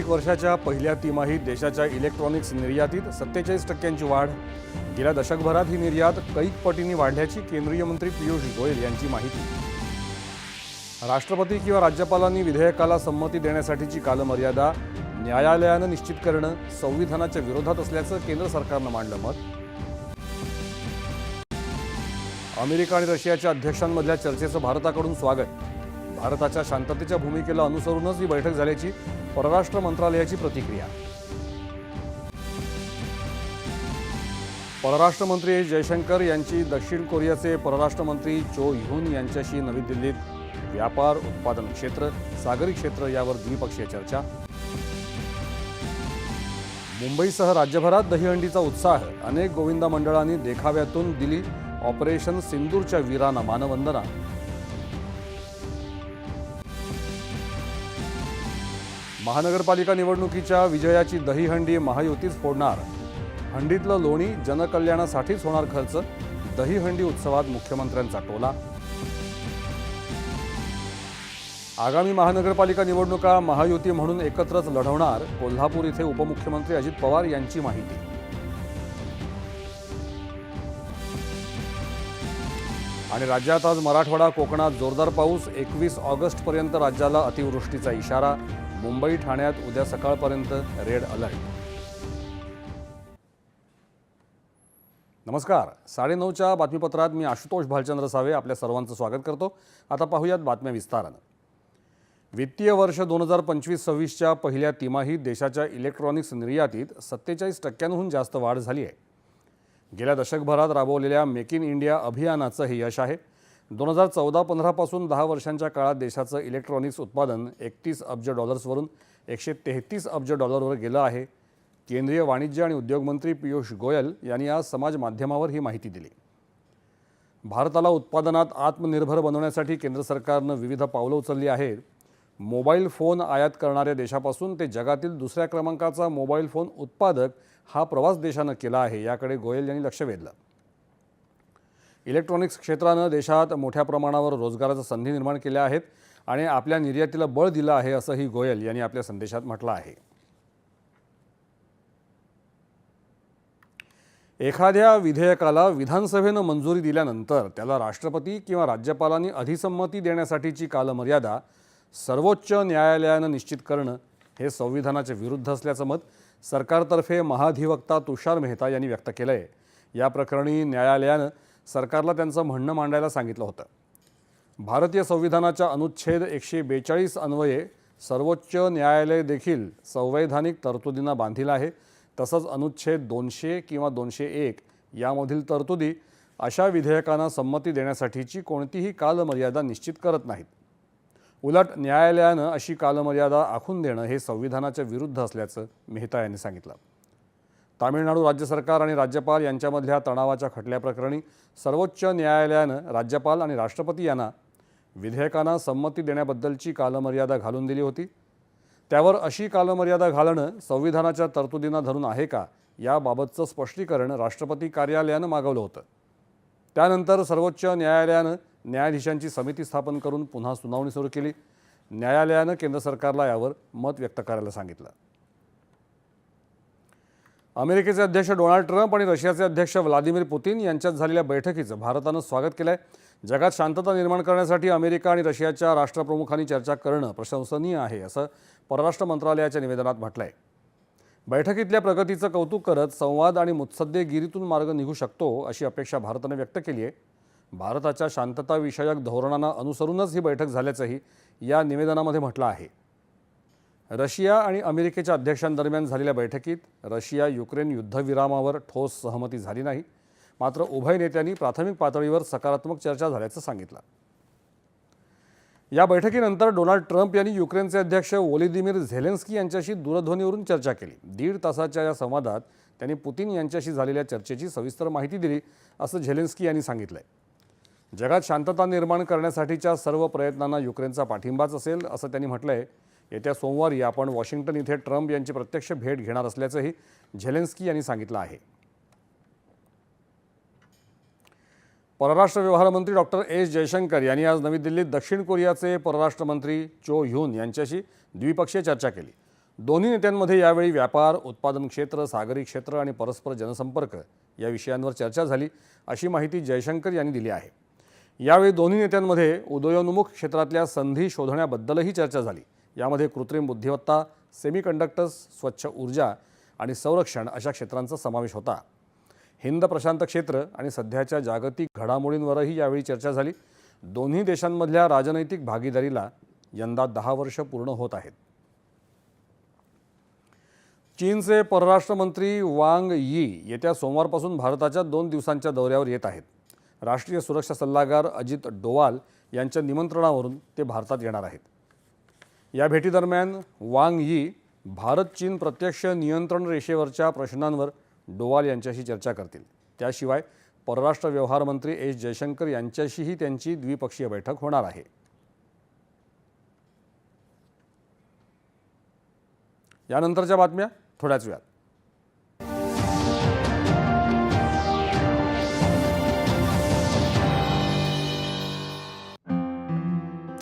आर्थिक वर्षाच्या पहिल्या तिमाहीत देशाच्या इलेक्ट्रॉनिक्स निर्यातीत सत्तेचाळीस टक्क्यांची वाढ. गेल्या दशकभरात ही निर्यात कैक पटींनी वाढल्याची केंद्रीय मंत्री पियुष गोयल यांची माहिती. राष्ट्रपती किंवा राज्यपालांनी विधेयकाला संमती देण्यासाठीची कालमर्यादा न्यायालयानं निश्चित करणं संविधानाच्या विरोधात असल्याचं केंद्र सरकारनं मांडलं मत. अमेरिका आणि रशियाच्या अध्यक्षांमधल्या चर्चेचं भारताकडून स्वागत. भारताच्या शांततेच्या भूमिकेला अनुसरूनच ही बैठक झाल्याची परराष्ट्र मंत्रालयाची प्रतिक्रिया. परराष्ट्र मंत्री जयशंकर यांची दक्षिण कोरियाचे परराष्ट्र मंत्री चो ह्युन यांच्याशी नवी दिल्लीत व्यापार उत्पादन क्षेत्र सागरी क्षेत्र यावर द्विपक्षीय चर्चा. मुंबईसह राज्यभरात दहीहंडीचा उत्साह अनेक गोविंदा मंडळांनी देखाव्यातून दिली ऑपरेशन सिंदूरच्या वीरांना मानवंदना. महानगरपालिका निवडणुकीच्या विजयाची दहीहंडी महायुतीच फोडणार. हंडीतलं लोणी जनकल्याणासाठीच होणार खर्च दहीहंडी उत्सवात मुख्यमंत्र्यांचा टोला. आगामी महानगरपालिका निवडणुका महायुती म्हणून एकत्रच लढवणार कोल्हापूर इथे उपमुख्यमंत्री अजित पवार यांची माहिती. आणि राज्यात आज मराठवाडा कोकणात जोरदार पाऊस एकवीस ऑगस्टपर्यंत राज्याला अतिवृष्टीचा इशारा. मुंबई ठाण्यात उद्या सकाळपर्यंत रेड अलर्ट. नमस्कार. साडेनऊच्या बातमीपत्रात मी आशुतोष भालचंद्र सावे आपल्या सर्वांचं स्वागत करतो. आता पाहूयात बातम्या विस्तारानं. वित्तीय वर्ष दोन हजार पंचवीस सव्वीसच्या पहिल्या तिमाहीत देशाच्या इलेक्ट्रॉनिक्स निर्यातीत सत्तेचाळीस टक्क्यांहून जास्त वाढ झाली आहे. गेल्या दशकभरात राबवलेल्या मेक इन इंडिया अभियानाचं हे यश आहे. दोन हजार चौदा पंधरापासून दहा वर्षांच्या काळात देशाचं इलेक्ट्रॉनिक्स उत्पादन एकतीस अब्ज डॉलर्सवरून एकशे तेहतीस अब्ज डॉलरवर गेलं आहे. केंद्रीय वाणिज्य आणि उद्योग मंत्री पियुष गोयल यांनी आज समाज माध्यमावर ही माहिती दिली. भारताला उत्पादनात आत्मनिर्भर बनवण्यासाठी केंद्र सरकारनं विविध पावलं उचलली आहेत. मोबाईल फोन आयात करणाऱ्या देशापासून ते जगातील दुसऱ्या क्रमांकाचा मोबाईल फोन उत्पादक हा प्रवास देशानं केला आहे याकडे गोयल यांनी लक्ष वेधलं. इलेक्ट्रॉनिक्स क्षेत्रानं देशात मोठ्या प्रमाणावर रोजगाराच्या संधी निर्माण केल्या आहेत आणि आपल्या निर्यातीला बळ दिलं आहे असंही गोयल यांनी आपल्या संदेशात म्हटलं आहे. एखाद्या विधेयकाला विधानसभेनं मंजुरी दिल्यानंतर त्याला राष्ट्रपती किंवा राज्यपालांनी अधिसंमती देण्यासाठीची कालमर्यादा सर्वोच्च न्यायालयानं निश्चित करणं हे संविधानाच्या विरुद्ध असल्याचं मत सरकारतर्फे महाधिवक्ता तुषार मेहता यांनी व्यक्त केलं आहे या प्रकरणी न्यायालयानं सरकारला त्यांचं म्हणणं मांडायला सांगितलं होतं. भारतीय संविधानाच्या अनुच्छेद एकशे बेचाळीस अन्वये सर्वोच्च न्यायालय देखील संवैधानिक तरतुदींना बांधील आहे. तसंच अनुच्छेद दोनशे किंवा दोनशे एक यामधील तरतुदी अशा विधेयकांना संमती देण्यासाठीची कोणतीही कालमर्यादा निश्चित करत नाहीत. उलट न्यायालयानं अशी कालमर्यादा आखून देणं हे संविधानाच्या विरुद्ध असल्याचं मेहता यांनी सांगितलं. तामिळनाडू राज्य सरकार आणि राज्यपाल यांच्यामधल्या तणावाच्या खटल्याप्रकरणी सर्वोच्च न्यायालयानं राज्यपाल आणि राष्ट्रपती यांना विधेयकांना संमती देण्याबद्दलची कालमर्यादा घालून दिली होती. त्यावर अशी कालमर्यादा घालणं संविधानाच्या तरतुदींना धरून आहे का याबाबतचं स्पष्टीकरण राष्ट्रपती कार्यालयानं मागवलं होतं. त्यानंतर सर्वोच्च न्यायालयानं न्यायाधीशांची समिती स्थापन करून पुन्हा सुनावणी सुरू केली. न्यायालयानं केंद्र सरकारला यावर मत व्यक्त करायला सांगितलं. अमेरिकेचे अध्यक्ष डोनाल्ड ट्रम्प आणि रशियाचे अध्यक्ष व्लादिमीर पुतीन यांच्यात झालेल्या बैठकीचं भारतानं स्वागत केलं आहे जगात शांतता निर्माण करण्यासाठी अमेरिका आणि रशियाच्या राष्ट्रप्रमुखांनी चर्चा करणं प्रशंसनीय आहे असं परराष्ट्र मंत्रालयाच्या निवेदनात म्हटलं आहे बैठकीतल्या प्रगतीचं कौतुक करत संवाद आणि मुत्सद्देगिरीतून मार्ग निघू शकतो अशी अपेक्षा भारतानं व्यक्त केली आहे. भारताच्या शांतताविषयक धोरणांना अनुसरूनच ही बैठक झाल्याचंही या निवेदनामध्ये म्हटलं आहे. रशिया आणि अमेरिकेच्या अध्यक्षांदरम्यान झालेल्या बैठकीत रशिया युक्रेन युद्धविरामावर ठोस सहमती झाली नाही. मात्र उभय नेत्यांनी प्राथमिक पातळीवर सकारात्मक चर्चा झाल्याचं सांगितलं. या बैठकीनंतर डोनाल्ड ट्रम्प यांनी युक्रेनचे अध्यक्ष ओलिदिमीर झेलेन्स्की यांच्याशी दूरध्वनीवरून चर्चा केली. दीड तासाच्या या संवादात त्यांनी पुतीन यांच्याशी झालेल्या चर्चेची सविस्तर माहिती दिली असं झेलेन्स्की यांनी सांगितलंय. जगात शांतता निर्माण करण्यासाठीच्या सर्व प्रयत्नांना युक्रेनचा पाठिंबाच असेल असं त्यांनी म्हटलंय. येत्या सोमवारी आपण वॉशिंग्टन इथे ट्रम्प यांची प्रत्यक्ष भेट घेणार असल्याचंही झेलेन्स्की यांनी सांगितलं आहे. परराष्ट्र व्यवहार मंत्री डॉक्टर एस. जयशंकर यांनी आज नवी दिल्लीत दक्षिण कोरियाचे परराष्ट्र मंत्री चो ह्यून यांच्याशी द्विपक्षीय चर्चा केली. दोन्ही नेत्यांमध्ये यावेळी व्यापार उत्पादन क्षेत्र सागरी क्षेत्र आणि परस्पर जनसंपर्क या विषयांवर चर्चा झाली अशी माहिती जयशंकर यांनी दिली आहे. यावेळी दोन्ही नेत्यांमध्ये उदयोन्मुख क्षेत्रातल्या संधी शोधण्याबद्दलही चर्चा झाली. यामध्ये कृत्रिम बुद्धिमत्ता सेमीकंडक्टर्स स्वच्छ ऊर्जा आणि संरक्षण अशा क्षेत्रांचा समावेश होता. हिंद प्रशांत क्षेत्र आणि सध्याच्या जागतिक घडामोडींवरही यावेळी चर्चा झाली. दोन्ही देशांमधल्या राजनैतिक भागीदारीला यंदा दहा वर्ष पूर्ण होत आहेत. चीनचे परराष्ट्र मंत्री वांग यी येत्या सोमवारपासून भारताच्या दोन दिवसांच्या दौऱ्यावर येत आहेत. राष्ट्रीय सुरक्षा सल्लागार अजित डोवाल यांच्या निमंत्रणावरून ते भारतात येणार आहेत. या भेटीदरम्यान वांग यी भारत चीन प्रत्यक्ष नियंत्रण रेषेवरच्या प्रश्नांवर डोवाल यांच्याशी चर्चा करतील. त्याशिवाय परराष्ट्र व्यवहार मंत्री एस जयशंकर यांच्याशीही त्यांची द्विपक्षीय बैठक होणार आहे. यानंतरच्या बातम्या थोड्याच वेळात.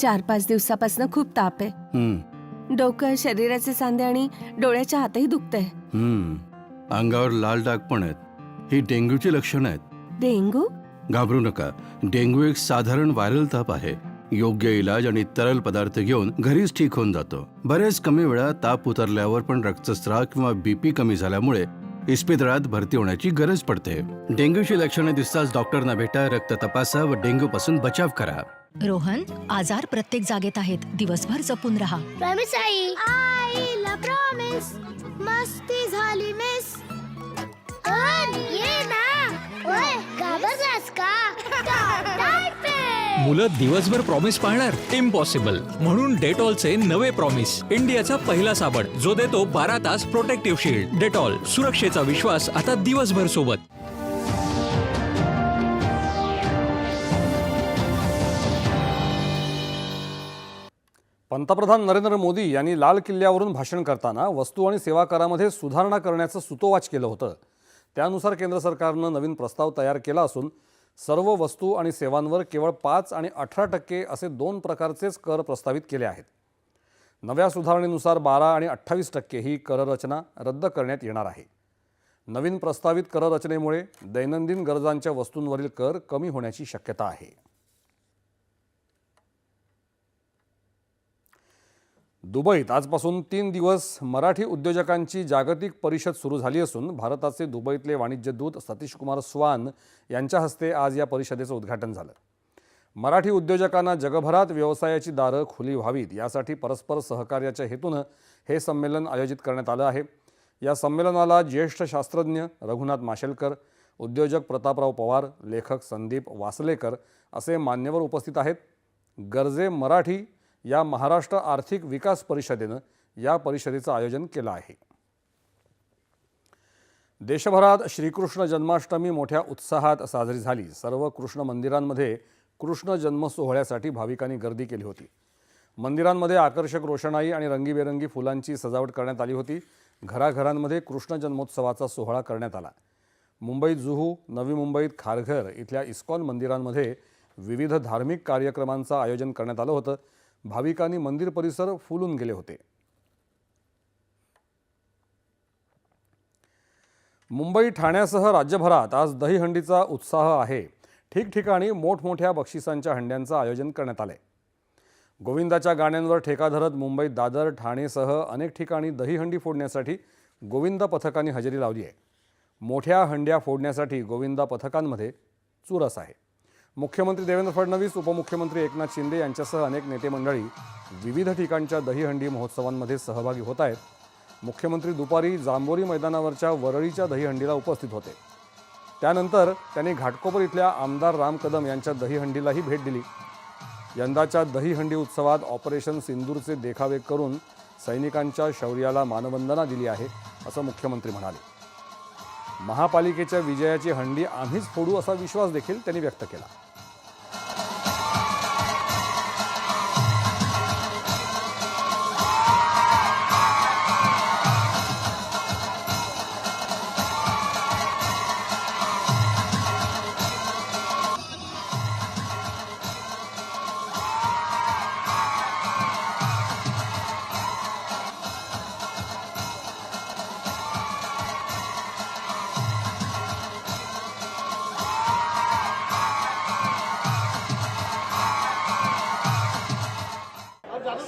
चार पाच दिवसापासून खूप ताप आहे. हम्म, डोकं शरीराचे सांधे आणि डोळ्याच्या हातही दुखतंय. हम्म. अंगावर लाल डाग पण आहेत. ही डेंग्यूची लक्षणं आहेत. डेंगू? घाबरू नका. डेंग्यू एक साधारण व्हायरल ताप आहे. योग्य इलाज आणि तरल पदार्थ घेऊन घरीच ठीक होऊन जातो. बरेच कमी वेळा ताप उतरल्यावर पण रक्तस्राव किंवा बीपी कमी झाल्यामुळे इस्पितळात भरती होण्याची गरज पडते. डेंग्यूची लक्षणे दिसताच डॉक्टरना भेटा रक्त तपासा व डेंग्यू पासून बचाव करा. रोहन आजार प्रत्येक जागेत आहेत. दिवसभर जपून राहा. प्रॉमिस आई. आईला प्रॉमिस मस्ती झाली मिस ये ना. ओय का? डायपर मुलं दिवसभर प्रॉमिस पाळणार? इम्पॉसिबल म्हणून डेटॉलचे नवे प्रॉमिस इंडियाचा पहिला साबण. जो देतो बारा तास प्रोटेक्टिव्ह शिल्ड डेटॉल सुरक्षेचा विश्वास आता दिवसभर सोबत. पंतप्रधान नरेंद्र मोदी यांनी लाल किल्ल्यावरून भाषण करताना वस्तू आणि सेवा करामध्ये सुधारणा करण्याचं सुतोवाच केलं होतं. त्यानुसार केंद्र सरकारनं नवीन प्रस्ताव तयार केला असून सर्व वस्तू आणि सेवांवर केवळ पाच आणि अठरा टक्के असे दोन प्रकारचेच कर प्रस्तावित केले आहेत. नव्या सुधारणेनुसार बारा आणि अठ्ठावीस टक्के ही कररचना रद्द करण्यात येणार आहे. नवीन प्रस्तावित कररचनेमुळे दैनंदिन गरजांच्या वस्तूंवरील कर कमी होण्याची शक्यता आहे. दुबईत आजपासून तीन दिवस मराठी उद्योजकांची जागतिक परिषद सुरू झाली असून भारताचे दुबईतले वाणिज्य दूत सतीश कुमार स्वान यांच्या हस्ते आज या परिषदेचं उद्घाटन झालं. मराठी उद्योजकांना जगभरात व्यवसायाची दारं खुली व्हावीत यासाठी परस्पर सहकार्याच्या हेतूनं हे संमेलन आयोजित करण्यात आलं आहे. या संमेलनाला ज्येष्ठ शास्त्रज्ञ रघुनाथ माशेलकर उद्योजक प्रतापराव पवार लेखक संदीप वासलेकर असे मान्यवर उपस्थित आहेत. गरजे मराठी या महाराष्ट्र आर्थिक विकास परिषदेनं या परिषदेचं आयोजन केलं आहे. देशभरात श्रीकृष्ण जन्माष्टमी मोठ्या उत्साहात साजरी झाली. सर्व कृष्ण मंदिरांमध्ये कृष्ण जन्म सोहळ्यासाठी भाविकांनी गर्दी केली होती. मंदिरांमध्ये आकर्षक रोषणाई आणि रंगीबेरंगी फुलांची सजावट करण्यात आली होती. घराघरांमध्ये कृष्ण जन्मोत्सवाचा सोहळा करण्यात आला. मुंबईत जुहू नवी मुंबईत खारघर इथल्या इस्कॉन मंदिरांमध्ये विविध धार्मिक कार्यक्रमांचं आयोजन करण्यात आलं होतं. भाविकांनी मंदिर परिसर फुलून गेले होते. मुंबई ठाण्यासह राज्यभरात आज दहीहंडीचा उत्साह आहे. ठिकठिकाणी मोठमोठ्या बक्षिसांच्या हंड्यांचं आयोजन करण्यात आलंय. गोविंदाच्या गाण्यांवर ठेका धरत मुंबईत दादर ठाणेसह अनेक ठिकाणी दहीहंडी फोडण्यासाठी गोविंदा पथकांनी हजेरी लावली आहे. मोठ्या हंड्या फोडण्यासाठी गोविंदा पथकांमध्ये चुरस आहे. मुख्यमंत्री देवेंद्र फडणवीस उपमुख्यमंत्री एकनाथ शिंदे यांच्यासह अनेक नेते मंडळी विविध ठिकाणच्या दहीहंडी महोत्सवांमध्ये सहभागी होत आहेत. मुख्यमंत्री दुपारी जांभोरी मैदानावरच्या वरळीच्या दहीहंडीला उपस्थित होते. त्यानंतर त्यांनी घाटकोपर इथल्या आमदार राम कदम यांच्या दहीहंडीलाही भेट दिली. यंदाच्या दहीहंडी उत्सवात ऑपरेशन सिंदूरचे देखावे करून सैनिकांच्या शौर्याला मानवंदना दिली आहे असं मुख्यमंत्री म्हणाले. महापालिकेच्या विजयाची हंडी आम्हीच फोडू असा विश्वास देखील त्यांनी व्यक्त केला.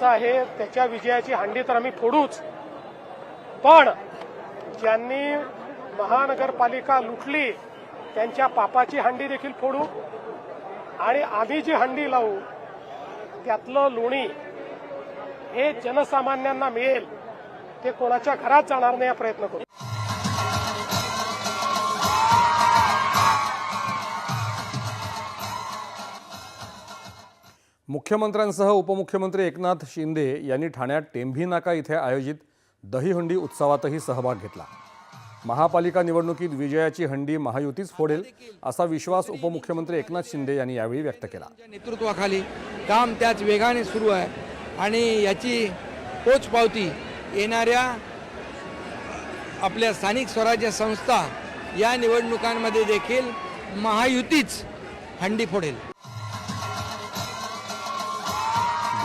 असं आहे त्याच्या विजयाची हांडी तर आम्ही फोडूच. पण ज्यांनी महानगरपालिका लुटली त्यांच्या पापाची हांडी देखील फोडू. आणि आम्ही जी हंडी लावू त्यातलं लोणी हे जनसामान्यांना मिळेल ते कोणाच्या घरात जाणार नाही हा प्रयत्न करू. मुख्यमंत्र्यांसह उपमुख्यमंत्री एकनाथ शिंदे यांनी ठाण्यात टेंभी नाका इथे आयोजित दहीहंडी उत्सवातही सहभाग घेतला. महापालिका निवडणुकीत विजयाची हंडी महायुतीच फोडेल असा विश्वास उपमुख्यमंत्री एकनाथ शिंदे यांनी यावेळी व्यक्त केला. नेतृत्वाखाली काम त्याच वेगाने सुरू आहे आणि याची पोचपावती येणाऱ्या आपल्या स्थानिक स्वराज्य संस्था या निवडणुकांमध्ये देखील महायुतीच हंडी फोडेल.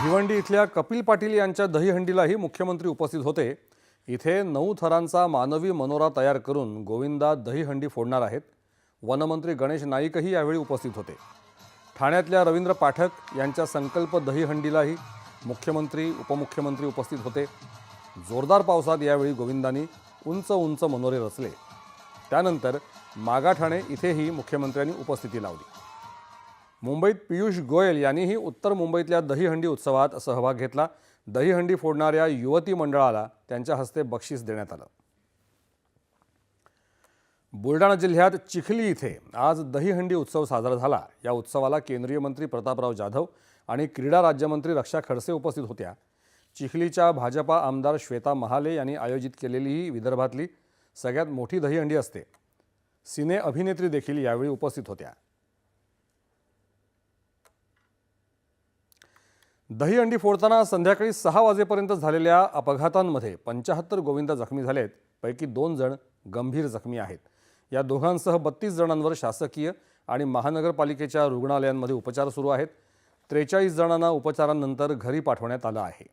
भिवंडी इथल्या कपिल पाटील यांच्या दहीहंडीलाही मुख्यमंत्री उपस्थित होते. इथे नऊ थरांचा मानवी मनोरा तयार करून गोविंदा दहीहंडी फोडणार आहेत. वनमंत्री गणेश नाईकही यावेळी उपस्थित होते. ठाण्यातल्या रवींद्र पाठक यांच्या संकल्प दहीहंडीलाही मुख्यमंत्री उपमुख्यमंत्री उपस्थित होते. जोरदार पावसात यावेळी गोविंदांनी उंच उंच मनोरे रचले. त्यानंतर मागाठाणे इथेही मुख्यमंत्र्यांनी उपस्थिती लावली. मुंबईत पियुष गोयल यांनीही उत्तर मुंबईतल्या दहीहंडी उत्सवात सहभाग घेतला. दहीहंडी फोडणाऱ्या युवती मंडळाला त्यांच्या हस्ते बक्षीस देण्यात आलं. बुलढाणा जिल्ह्यात चिखली इथे आज दहीहंडी उत्सव साजरा झाला. या उत्सवाला केंद्रीय मंत्री प्रतापराव जाधव आणि क्रीडा राज्यमंत्री रक्षा खडसे उपस्थित होत्या. चिखलीच्या भाजपा आमदार श्वेता महाले यांनी आयोजित केलेली ही विदर्भातली सगळ्यात मोठी दहीहंडी असते. सिने अभिनेत्री देखील यावेळी उपस्थित होत्या. दहीहंडी फोडताना संध्याकाळी सहा वाजेपर्यंत झालेल्या अपघातांमध्ये पंचाहत्तर गोविंद जखमी झालेत पैकी दोन जण गंभीर जखमी आहेत. या दोघांसह बत्तीस जणांवर शासकीय आणि महानगरपालिकेच्या रुग्णालयांमध्ये उपचार सुरू आहेत. त्रेचाळीस जणांना उपचारानंतर घरी पाठवण्यात आलं आहे.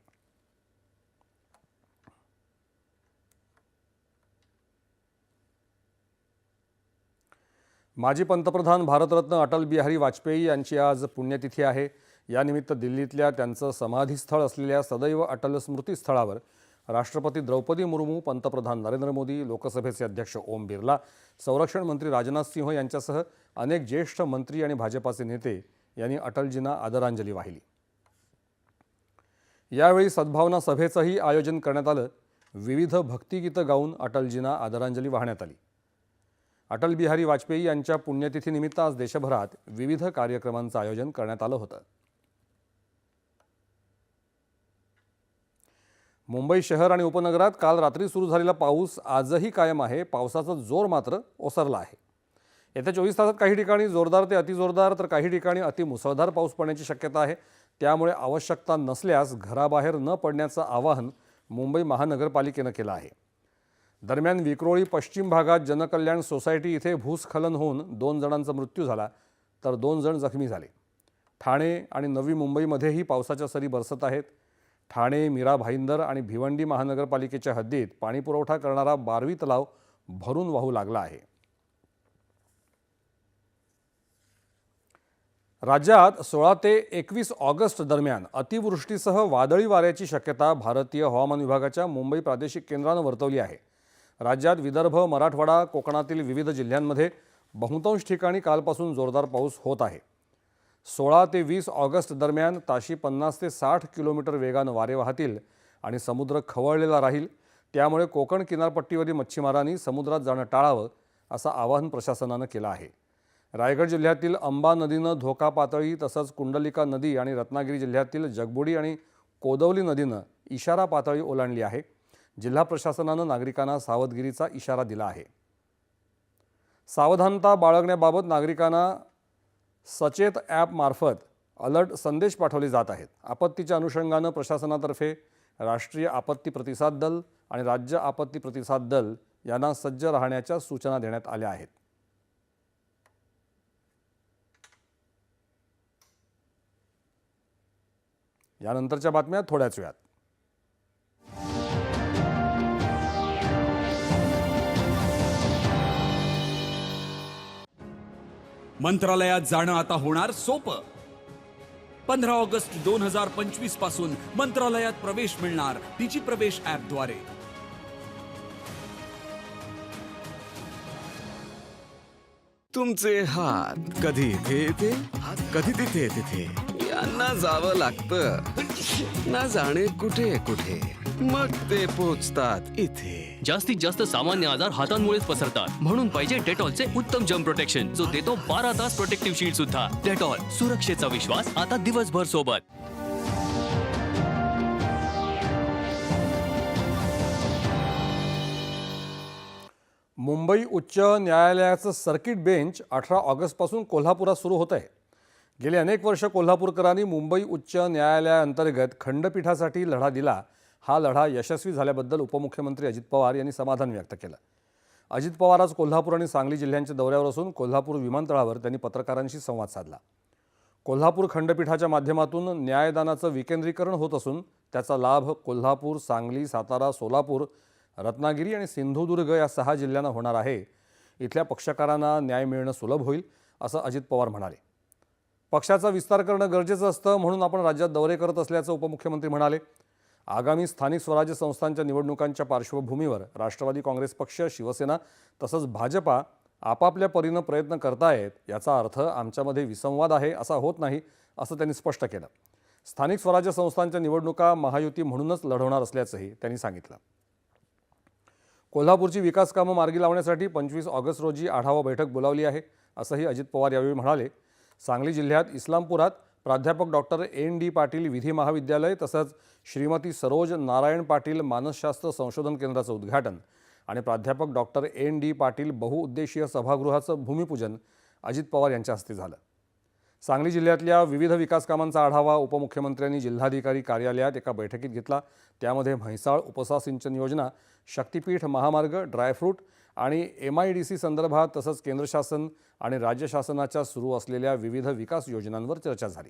माजी पंतप्रधान भारतरत्न अटल बिहारी वाजपेयी यांची आज पुण्यतिथी आहे. यानिमित्त दिल्लीतल्या त्यांचं समाधीस्थळ असलेल्या सदैव अटल स्मृतीस्थळावर राष्ट्रपती द्रौपदी मुर्मू पंतप्रधान नरेंद्र मोदी लोकसभेचे अध्यक्ष ओम बिर्ला संरक्षण मंत्री राजनाथ सिंह यांच्यासह अनेक ज्येष्ठ मंत्री आणि भाजपाचे नेते यांनी अटलजींना आदरांजली वाहिली. यावेळी सद्भावना सभेचंही आयोजन करण्यात आलं. विविध भक्तिगीतं गाऊन अटलजींना आदरांजली वाहण्यात आली. अटल बिहारी वाजपेयी यांच्या पुण्यतिथीनिमित्त आज देशभरात विविध कार्यक्रमांचं आयोजन करण्यात आलं होतं. मुंबई शहर आणि उपनगरात काल रात्री सुरू झालेला पाऊस आजही कायम आहे. पावसाचा जोर मात्र ओसरला आहे. येत्या चोवीस तासात काही ठिकाणी जोरदार ते अतिजोरदार तर काही ठिकाणी अतिमुसळधार पाऊस पडण्याची शक्यता आहे. त्यामुळे आवश्यकता नसल्यास घराबाहेर न पडण्याचं आवाहन मुंबई महानगरपालिकेनं केलं आहे. दरम्यान विक्रोळी पश्चिम भागात जनकल्याण सोसायटी इथे भूस्खलन होऊन दोन जणांचा मृत्यू झाला तर दोन जण जखमी झाले. ठाणे आणि नवी मुंबईमध्येही पावसाच्या सरी बरसत आहेत. ठाणे मीरा भाईंदर आणि भिवंडी महानगरपालिकेच्या हद्दीत पाणीपुरवठा करणारा बारवी तलाव भरून वाहू लागला आहे. राज्यात सोळा ते एकवीस ऑगस्ट दरम्यान अतिवृष्टीसह वादळी वाऱ्याची शक्यता भारतीय हवामान विभागाच्या मुंबई प्रादेशिक केंद्रानं वर्तवली आहे. राज्यात विदर्भ मराठवाडा कोकणातील विविध जिल्ह्यांमध्ये बहुतांश ठिकाणी कालपासून जोरदार पाऊस होत आहे. सोळा ते वीस ऑगस्ट दरम्यान ताशी पन्नास ते साठ किलोमीटर वेगानं वारे वाहतील आणि समुद्र खवळलेला राहील. त्यामुळे कोकण किनारपट्टीवरील मच्छीमारांनी समुद्रात जाणं टाळावं असं आवाहन प्रशासनानं केलं आहे. रायगड जिल्ह्यातील अंबा नदीनं धोका पातळी तसंच कुंडलिका नदी आणि रत्नागिरी जिल्ह्यातील जगबुडी आणि कोदवली नदीनं इशारा पातळी ओलांडली आहे. जिल्हा प्रशासनानं नागरिकांना सावधगिरीचा इशारा दिला आहे. सावधानता बाळगण्याबाबत नागरिकांना सचेत ॲपमार्फत अलर्ट संदेश पाठवले जात आहेत. आपत्तीच्या अनुषंगानं प्रशासनातर्फे राष्ट्रीय आपत्ती प्रतिसाद दल आणि राज्य आपत्ती प्रतिसाद दल यांना सज्ज राहण्याच्या सूचना देण्यात आल्या आहेत. यानंतरच्या बातम्या थोड्याच वेळात. मंत्रालयात जाणं आता होणार सोपं. पंधरा ऑगस्ट दोन हजार पंचवीसपासून मंत्रालयात प्रवेश मिळणार डिजी प्रवेश ऍपद्वारे तुमचे हात कधी इथे येते? कधी तिथे तिथे यांना जावं लागतं. ना जाणे कुठे कुठे? मग ते पोचतात इथे. जास्तीत जास्त सामान्य आजार हातांमुळेच पसरतात. म्हणून पाहिजे डेटॉलचे उत्तम जम प्रोटेक्शन जो देतो बारा तास प्रोटेक्टिव्ह शील्ड सुद्धा. डेटॉल सुरक्षेचा विश्वास आता दिवसभर सोबत. मुंबई उच्च न्यायालयाचं सर्किट बेंच अठरा ऑगस्टपासून कोल्हापुरात सुरू होत आहे. गेली अनेक वर्ष कोल्हापूरकरांनी मुंबई उच्च न्यायालयाअंतर्गत खंडपीठासाठी लढा दिला. हा लढा यशस्वी झाल्याबद्दल उपमुख्यमंत्री अजित पवार यांनी समाधान व्यक्त केलं. अजित पवार आज कोल्हापूर आणि सांगली जिल्ह्यांच्या दौऱ्यावर असून कोल्हापूर विमानतळावर त्यांनी पत्रकारांशी संवाद साधला. कोल्हापूर खंडपीठाच्या माध्यमातून न्यायदानाचं विकेंद्रीकरण होत असून त्याचा लाभ कोल्हापूर सांगली सातारा सोलापूर रत्नागिरी आणि सिंधुदुर्ग या सहा जिल्ह्यांना होणार आहे. इथल्या पक्षकारांना न्याय मिळणं सुलभ होईल असं अजित पवार म्हणाले. पक्षाचा विस्तार करणं गरजेचं असतं म्हणून आपण राज्यात दौरे करत असल्याचं उपमुख्यमंत्री म्हणाले. आगामी स्थानिक स्वराज्य संस्थांच्या निवडणुकांच्या पार्श्वभूमीवर राष्ट्रवादी काँग्रेस पक्ष शिवसेना तसंच भाजपा आपापल्या परीनं प्रयत्न करतायत याचा अर्थ आमच्यामध्ये विसंवाद आहे असा होत नाही असं त्यांनी स्पष्ट केलं. स्थानिक स्वराज्य संस्थांच्या निवडणुका महायुती म्हणूनच लढवणार असल्याचंही त्यांनी सांगितलं. कोल्हापूरची विकास कामं मार्गी लावण्यासाठी पंचवीस ऑगस्ट रोजी आढावा बैठक बोलावली आहे असंही अजित पवार यावेळी म्हणाले. सांगली जिल्ह्यात इस्लामपुरात प्राध्यापक डॉक्टर एन डी पाटील विधी महाविद्यालय तसंच श्रीमती सरोज नारायण पाटील मानसशास्त्र संशोधन केंद्राचं उद्घाटन आणि प्राध्यापक डॉक्टर एन डी पाटील बहुउद्देशीय सभागृहाचं भूमिपूजन अजित पवार यांच्या हस्ते झालं. सांगली जिल्ह्यातल्या विविध विकास कामांचा आढावा उपमुख्यमंत्र्यांनी जिल्हाधिकारी कार्यालयात एका बैठकीत घेतला. त्यामध्ये म्हैसाळ उपसा सिंचन योजना शक्तीपीठ महामार्ग ड्रायफ्रूट आणि एम आय डी सी संदर्भात तसंच केंद्र शासन आणि राज्य शासनाच्या सुरू असलेल्या विविध विकास योजनांवर चर्चा झाली.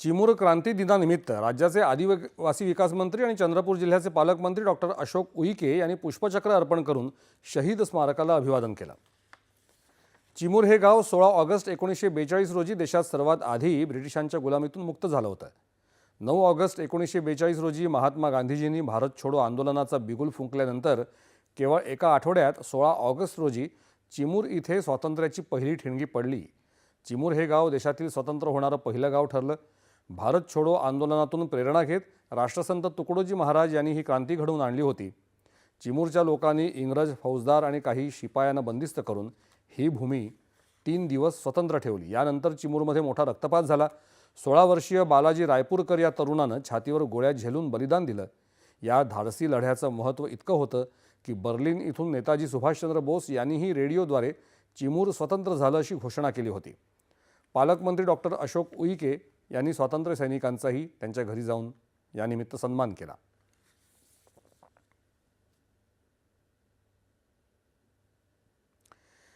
चिमूर क्रांती दिनानिमित्त राज्याचे आदिवासी विकास मंत्री आणि चंद्रपूर जिल्ह्याचे पालकमंत्री डॉक्टर अशोक उईके यांनी पुष्पचक्र अर्पण करून शहीद स्मारकाला अभिवादन केलं. चिमूर हे गाव सोळा ऑगस्ट एकोणीसशे बेचाळीस रोजी देशात सर्वात आधी ब्रिटिशांच्या गुलामीतून मुक्त झालं होतं. नऊ ऑगस्ट एकोणीसशे बेचाळीस रोजी महात्मा गांधीजींनी भारत छोडो आंदोलनाचा बिगुल फुंकल्यानंतर केवळ एका आठवड्यात सोळा ऑगस्ट रोजी चिमूर इथे स्वातंत्र्याची पहिली ठिणगी पडली. चिमूर हे गाव देशातील स्वतंत्र होणारं पहिलं गाव ठरलं. भारत छोडो आंदोलनातून प्रेरणा घेत राष्ट्रसंत तुकडोजी महाराज यांनी ही क्रांती घडवून आणली होती. चिमूरच्या लोकांनी इंग्रज फौजदार आणि काही शिपायांना बंदिस्त करून ही भूमी तीन दिवस स्वतंत्र ठेवली. यानंतर चिमूरमध्ये मोठा रक्तपात झाला. सोळा वर्षीय बालाजी रायपूरकर या तरुणानं छातीवर गोळ्या झेलून बलिदान दिलं. या धाडसी लढ्याचं महत्त्व इतकं होतं की बर्लिन इथून नेताजी सुभाषचंद्र बोस यांनीही रेडिओद्वारे चिमूर स्वतंत्र झालं अशी घोषणा केली होती. पालकमंत्री डॉक्टर अशोक उईके यांनी स्वातंत्र्य सैनिकांचाही त्यांच्या घरी जाऊन यानिमित्त सन्मान केला.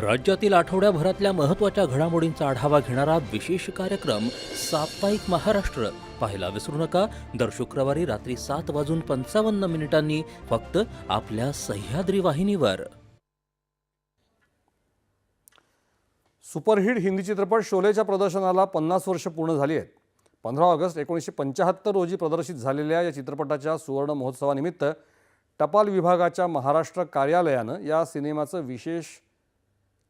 राज्यातील आठवड्याभरातल्या महत्त्वाच्या घडामोडींचा आढावा घेणारा विशेष कार्यक्रम साप्ताहिक महाराष्ट्र. पाहायला विसरू नका. दर शुक्रवारी रात्री सात वाजून पंचावन्न मिनिटांनी फक्त आपल्या सह्याद्री वाहिनीवर. सुपरहिट हिंदी चित्रपट शोलेच्या प्रदर्शनाला पन्नास वर्ष पूर्ण झाली आहेत. पंधरा ऑगस्ट एकोणीसशे पंच्याहत्तर रोजी प्रदर्शित झालेल्या या चित्रपटाच्या सुवर्ण महोत्सवानिमित्त टपाल विभागाच्या महाराष्ट्र कार्यालयानं या सिनेमाचं विशेष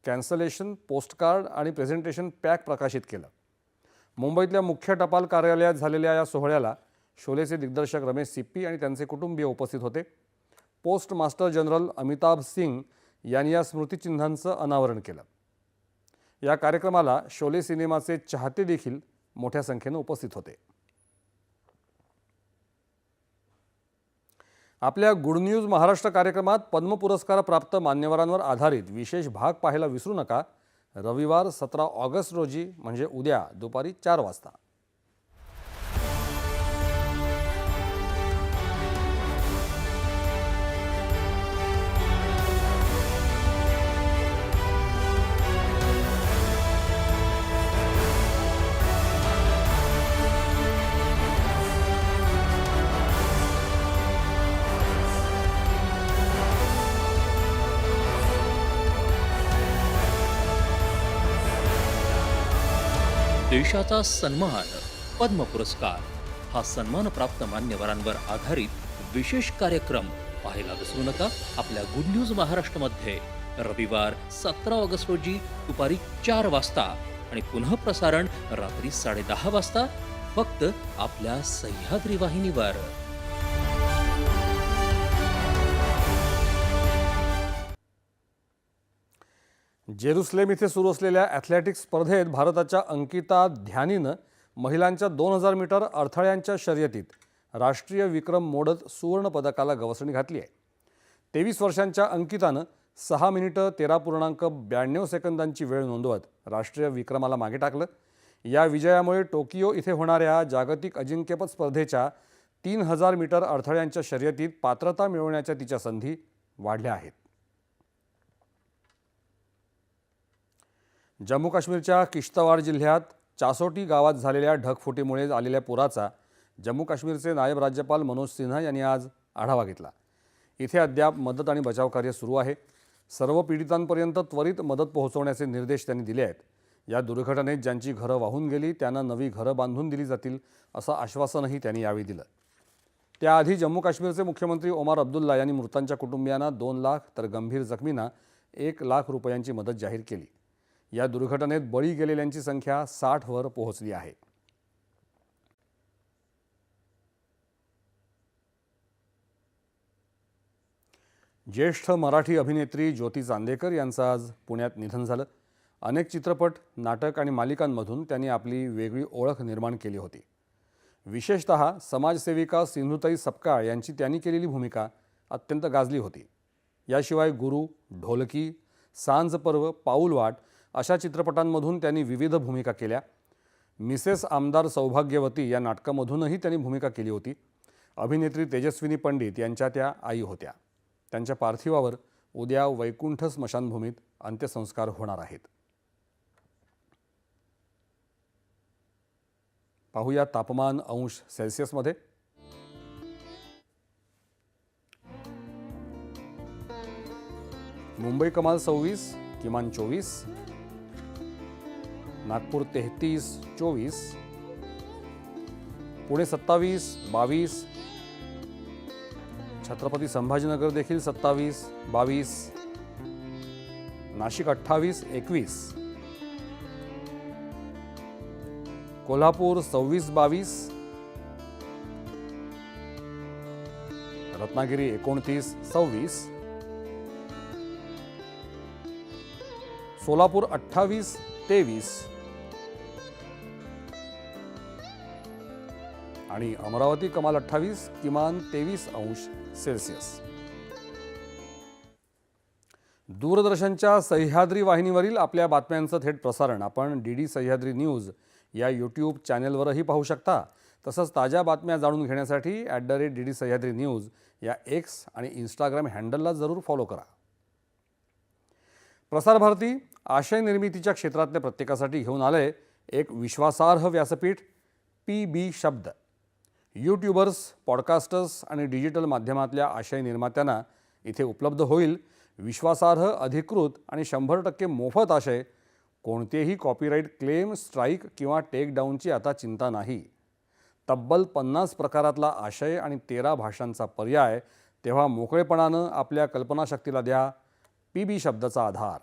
कॅन्सलेशन पोस्टकार्ड आणि प्रेझेंटेशन पॅक प्रकाशित केलं. मुंबईतल्या मुख्य टपाल कार्यालयात झालेल्या या सोहळ्याला शोलेचे दिग्दर्शक रमेश सिप्पी आणि त्यांचे कुटुंबीय उपस्थित होते. Post master general Amitabh Singh यांनी या स्मृतिचिन्हांचं अनावरण केलं. या कार्यक्रमाला शोले सिनेमाचे चाहते देखील मोठ्या संख्येनं उपस्थित होते. आपल्या गुड न्यूज महाराष्ट्र कार्यक्रमात पद्म पुरस्कार प्राप्त मान्यवरांवर आधारित विशेष भाग पाहायला विसरू नका. रविवार सतरा ऑगस्ट रोजी म्हणजे उद्या दुपारी चार वाजता. देशाचा सन्मान पद्म पुरस्कार हा सन्मान प्राप्त मान्यवरांवर आधारित विशेष कार्यक्रम पाहायला विसरू नका. आपल्या गुड न्यूज महाराष्ट्रमध्ये रविवार सतरा ऑगस्ट रोजी दुपारी चार वाजता आणि पुन्हा प्रसारण रात्री साडेदहा वाजता. फक्त आपल्या सह्याद्री वाहिनीवर. जेरुसलेम इथे सुरू असलेल्या ॲथलेटिक्स स्पर्धेत भारताच्या अंकिता ध्यानीनं महिलांच्या दोन हजार मीटर अडथळ्यांच्या शर्यतीत राष्ट्रीय विक्रम मोडत सुवर्णपदकाला गवसणी घातली आहे. तेवीस वर्षांच्या अंकितानं सहा मिनिटं तेरा पूर्णांक ब्याण्णव सेकंदांची वेळ नोंदवत राष्ट्रीय विक्रमाला मागे टाकलं. या विजयामुळे टोकियो इथे होणाऱ्या जागतिक अजिंक्यपद स्पर्धेच्या तीन हजार मीटर अडथळ्यांच्या शर्यतीत पात्रता मिळवण्याच्या तिच्या संधी वाढल्या आहेत. जम्मू काश्मीरच्या किश्तवाड जिल्ह्यात चासोटी गावात झालेल्या ढगफुटीमुळे आलेल्या पुराचा जम्मू काश्मीरचे नायब राज्यपाल मनोज सिन्हा यांनी आज आढावा घेतला. इथे अद्याप मदत आणि बचाव कार्य सुरू आहे. सर्व पीडितांपर्यंत त्वरित मदत पोहोचवण्याचे निर्देश त्यांनी दिले आहेत. या दुर्घटनेत ज्यांची घरं वाहून गेली त्यांना नवी घरं बांधून दिली जातील असं आश्वासनही त्यांनी यावेळी दिलं. त्याआधी जम्मू काश्मीरचे मुख्यमंत्री ओमार अब्दुल्ला यांनी मृतांच्या कुटुंबियांना दोन लाख तर गंभीर जखमींना एक लाख रुपयांची मदत जाहीर केली. या दुर्घटनेत बळी गेलेल्यांची संख्या साठवर पोहोचली आहे. ज्येष्ठ मराठी अभिनेत्री ज्योती चांदेकर यांचं आज पुण्यात निधन झालं. अनेक चित्रपट नाटक आणि मालिकांमधून त्यांनी आपली वेगळी ओळख निर्माण केली होती. विशेषत समाजसेविका सिंधुताई सपकाळ यांची त्यांनी केलेली भूमिका अत्यंत गाजली होती. याशिवाय गुरु ढोलकी सांज पर्व पाऊलवाट अशा चित्रपटांमधून त्यांनी विविध भूमिका केल्या. मिसेस आमदार सौभाग्यवती या नाटकामधूनही त्यांनी भूमिका केली होती. अभिनेत्री तेजस्विनी पंडित यांच्या त्या आई होत्या. त्यांच्या पार्थिवावर उद्या वैकुंठ स्मशानभूमीत अंत्यसंस्कार होणार आहेत. पाहूया तापमान अंश सेल्सिअसमध्ये मुंबई कमाल सव्वीस किमान चोवीस. नागपूर तेहतीस चोवीस. पुणे सत्तावीस बावीस. छत्रपती संभाजीनगर देखील सत्तावीस बावीस. नाशिक अठ्ठावीस एकवीस. कोल्हापूर सव्वीस बावीस. रत्नागिरी एकोणतीस सव्वीस. सोलापूर अठ्ठावीस तेवीस. आणि अमरावती कमाल अठ्ठावीस किमान तेवीस अंश सेल्सिअस. दूरदर्शनच्या सह्याद्री वाहिनीवरील आपल्या बातम्यांचं थेट प्रसारण आपण डी डी सह्याद्री न्यूज या यूट्यूब चॅनेलवरही पाहू शकता. तसंच ताज्या बातम्या जाणून घेण्यासाठी at the rate D D Sahyadri news या एक्स आणि इंस्टाग्राम हँडलला जरूर फॉलो करा. प्रसारभारती आशय निर्मितीच्या क्षेत्रातल्या प्रत्येकासाठी घेऊन आलंय एक विश्वासार्ह व्यासपीठ पी बी शब्द. यूट्यूबर्स पॉडकास्टर्स आणि डिजिटल माध्यमातल्या आशय निर्मात्यांना इथे उपलब्ध होईल. विश्वासार्ह अधिकृत आणि शंभर टक्के मोफत आशय. कोणतेही कॉपीराईट क्लेम स्ट्राईक किंवा टेकडाऊनची आता चिंता नाही. तब्बल पन्नास प्रकारातला आशय आणि तेरा भाषांचा पर्याय तेव्हा मोकळेपणानं आपल्या कल्पनाशक्तीला द्या. पी बी शब्दाचा आधार.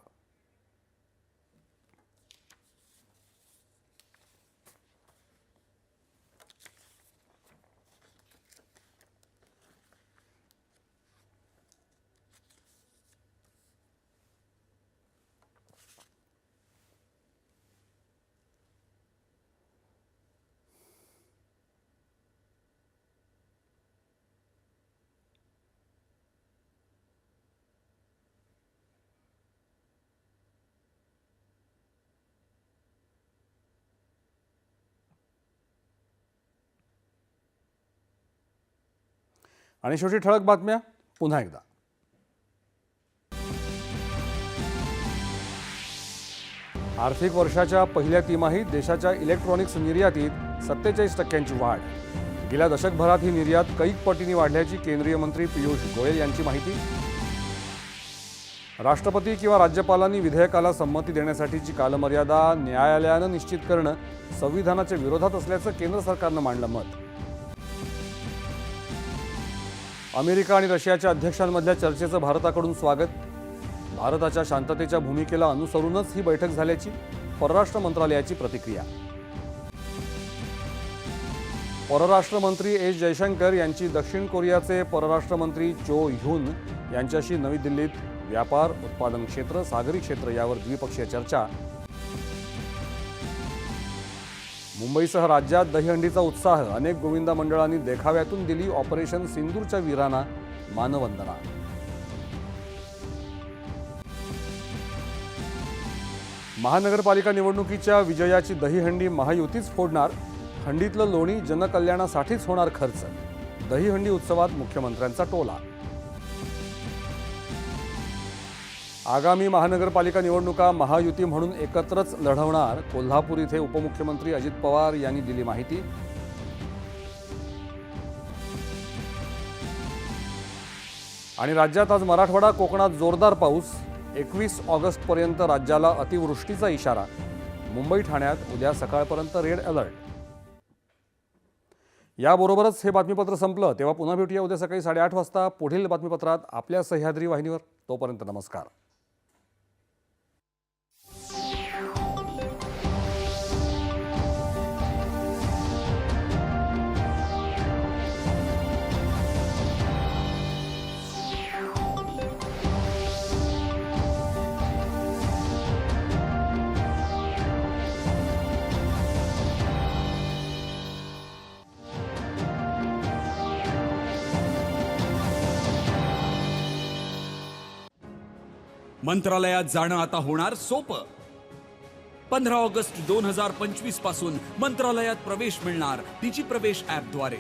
आणि शेवटी ठळक बातम्या पुन्हा एकदा. आर्थिक वर्षाच्या पहिल्या तिमाहीत देशाच्या इलेक्ट्रॉनिक्स निर्यातीत सत्तेचाळीस टक्क्यांची वाढ. गेल्या दशकभरात ही निर्यात कैक पटींनी वाढल्याची केंद्रीय मंत्री पियुष गोयल यांची माहिती. राष्ट्रपती किंवा राज्यपालांनी विधेयकाला संमती देण्यासाठीची कालमर्यादा न्यायालयानं निश्चित करणं संविधानाच्या विरोधात असल्याचं केंद्र सरकारनं मांडलं मत. अमेरिका आणि रशियाच्या अध्यक्षांमधल्या चर्चेचं भारताकडून स्वागत. भारताच्या शांततेच्या भूमिकेला अनुसरूनच ही बैठक झाल्याची परराष्ट्र मंत्रालयाची प्रतिक्रिया. परराष्ट्र मंत्री एस जयशंकर यांची दक्षिण कोरियाचे परराष्ट्र मंत्री चो ह्युन यांच्याशी नवी दिल्लीत व्यापार उत्पादन क्षेत्र सागरी क्षेत्र यावर द्विपक्षीय चर्चा मुंबईसह राज्यात दहीहंडीचा उत्साह अनेक गोविंदा मंडळांनी देखाव्यातून दिली ऑपरेशन सिंदूरच्या वीरांना मानवंदना. महानगरपालिका निवडणुकीच्या विजयाची दहीहंडी महायुतीच फोडणार हंडीतलं लोणी जनकल्याणासाठीच होणार खर्च दहीहंडी उत्सवात मुख्यमंत्र्यांचा टोला आगामी महानगरपालिका निवडणुका महायुती म्हणून एकत्रच लढवणार. कोल्हापूर इथे उपमुख्यमंत्री अजित पवार यांनी दिली माहिती. आणि राज्यात आज मराठवाडा कोकणात जोरदार पाऊस. एकवीस ऑगस्टपर्यंत राज्याला अतिवृष्टीचा इशारा. मुंबई ठाण्यात उद्या सकाळपर्यंत रेड अलर्ट. याबरोबरच हे बातमीपत्र संपलं तेव्हा पुन्हा भेटूया उद्या सकाळी साडेआठ वाजता. पुढील बातमीपत्रात आपल्या सह्याद्री वाहिनीवर. तोपर्यंत नमस्कार. मंत्रालयात जाणं आता होणार सोपं. पंधरा ऑगस्ट दोन हजार पंचवीसपासून मंत्रालयात प्रवेश मिळणार डिजी प्रवेश ऍपद्वारे